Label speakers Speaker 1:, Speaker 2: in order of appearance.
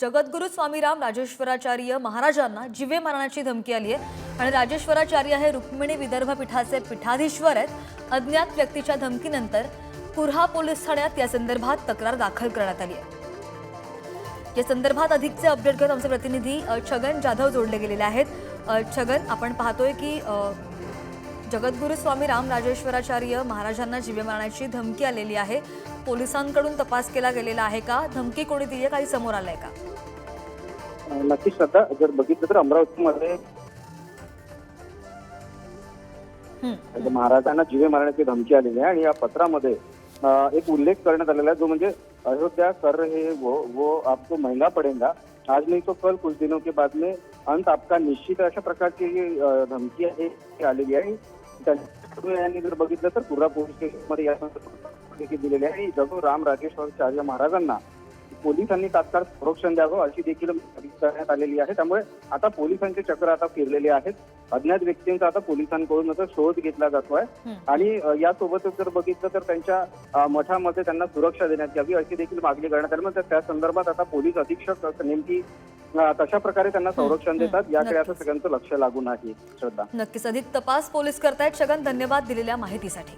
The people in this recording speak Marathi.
Speaker 1: जगद्गुरू स्वामीराम राजेश्वराचार्य महाराजांना जिवे मारण्याची धमकी आली आहे. आणि राजेश्वराचार्य हे रुक्मिणी विदर्भ पीठाचे पीठाधीश्वर आहेत. अज्ञात व्यक्तीच्या धमकीनंतर कुर्हा पोलीस ठाण्यात या संदर्भात तक्रार दाखल करण्यात आली आहे. या संदर्भात अधिकचे अपडेट घेऊन आमचे प्रतिनिधी छगन जाधव जोडले गेलेले आहेत. छगन आपण पाहतोय की जगद्गुरू स्वामी राम राजेश्वराचार्य महाराजांना जीवे मारण्याची धमकी आलेली आहे. पोलिसांकडून तपास केला गेलेला आहे का? धमकी कोणी दिली आहे काही समोर आलंय का?
Speaker 2: नक्कीच श्रद्धा जर बघितलं तर अमरावतीमध्ये महाराजांना जीवे मारण्याची धमकी आलेली आहे आणि या पत्रामध्ये एक उल्लेख करण्यात आलेला आहे जो म्हणजे अयोध्या कर हे वो वो आपको महंगा पडेगा. आज नहीं तो कल कुछ दिनों के बाद में अंत आपका निश्चित अशा प्रकारची जी धमकी आहे ती आलेली आहे. त्यांच्याकडून यांनी जर बघितलं तर पुरा पोलीस स्टेशनमध्ये या देखील दिलेली आहे. आणि जगू राम राजेश्वराचार्य महाराजांना पोलिसांनी तात्काळ संरक्षण द्यावं अशी देखील करण्यात आलेली आहे. त्यामुळे आता पोलिसांचे चक्र आता फिरलेले आहेत. अज्ञात व्यक्तींचा आता पोलिसांकडून शोध घेतला जातोय. आणि यासोबतच जर बघितलं तर त्यांच्या मठामध्ये त्यांना सुरक्षा देण्यात यावी अशी देखील मागणी करण्यात आली. तर त्या संदर्भात आता पोलीस अधीक्षक नेमकी कशा प्रकारे त्यांना संरक्षण देतात. याकडे आता. सगळ्यांचं लक्ष लागून आहे श्रद्धा.
Speaker 1: नक्कीच. अधिक तपास पोलीस करतायत. छगन धन्यवाद दिलेल्या माहितीसाठी.